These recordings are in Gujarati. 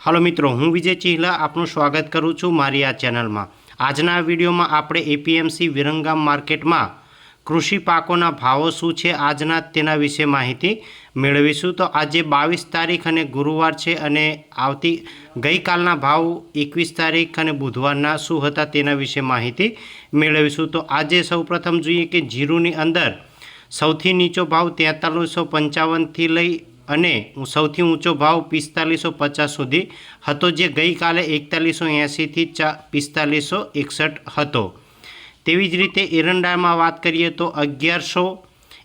હાલો મિત્રો, હું વિજય ચિહલા આપનું સ્વાગત કરું છું મારી આ ચેનલમાં. આજના વિડીયોમાં આપણે એપીએમસી વિરંગામ માર્કેટમાં કૃષિ પાકોના ભાવો શું છે આજના તેના વિશે માહિતી મેળવીશું. તો આજે બાવીસ તારીખ અને ગુરુવાર છે અને આવતી ગઈકાલના ભાવ એકવીસ તારીખ અને બુધવારના શું હતા તેના વિશે માહિતી મેળવીશું. તો આજે સૌપ્રથમ જોઈએ કે જીરુની અંદર સૌથી નીચો ભાવ તેતાલીસો પંચાવનથી લઈ અને સૌથી ઊંચો ભાવ પિસ્તાલીસો પચાસ સુધી હતો, જે ગઈકાલે એકતાલીસો એંસીથી ચા પિસ્તાલીસો એકસઠ હતો. તેવી જ રીતે એરંડામાં વાત કરીએ તો અગિયારસો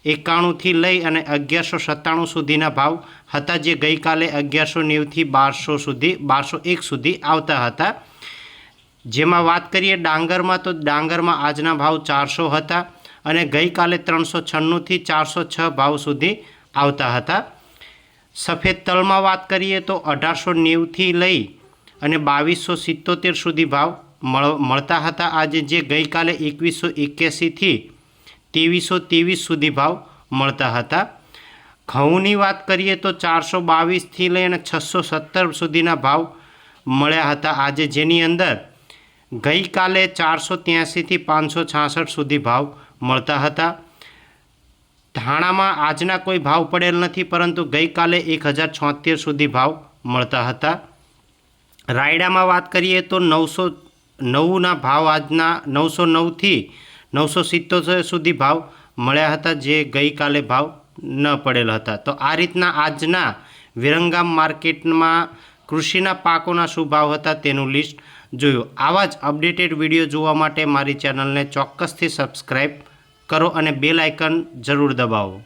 એકાણુંથી લઈ અને અગિયારસો સત્તાણું સુધીના ભાવ હતા, જે ગઈકાલે અગિયારસો નેવથી બારસો સુધી, બારસો એક સુધી આવતા હતા. જેમાં વાત કરીએ ડાંગરમાં, તો ડાંગરમાં આજના ભાવ ચારસો હતા અને ગઈકાલે ત્રણસો છન્નુંથી ચારસો છ ભાવ સુધી આવતા હતા. સફેદ તલમાં વાત કરીએ તો અઢારસો નેવુંથી લઈ અને બાવીસો સિત્તોતેર સુધી ભાવ મળ, મળતા હતા. આજે જે ગઈકાલે એકવીસો એક્યાસીથી ત્રેવીસો ત્રેવીસ સુધી ભાવ મળતા હતા. ઘઉંની વાત કરીએ તો ચારસો બાવીસથી લઈ અને છસો સત્તર સુધીના ભાવ મળ્યા હતા. આજે જેની અંદર ગઈકાલે ચારસો ત્યાંસીથી પાંચસો છાસઠ સુધી ભાવ મળતા હતા. ધાણામાં આજના કોઈ ભાવ પડેલ નથી, પરંતુ ગઈકાલે એક હજાર છોતેર સુધી ભાવ મળતા હતા. રાયડામાં વાત કરીએ તો નવસો નવના ભાવ આજના નવસો નવથી નવસો સિત્તોતેર સુધી ભાવ મળ્યા હતા, જે ગઈકાલે ભાવ ન પડેલ હતા. તો આ રીતના આજના વિરંગામ માર્કેટમાં કૃષિના પાકોના શું ભાવ હતા તેનું લિસ્ટ જોયું. આવા જ અપડેટેડ વીડિયો જોવા માટે મારી ચેનલને ચોક્કસથી સબસ્ક્રાઈબ કરો અને બેલ આઇકન જરૂર દબાવો.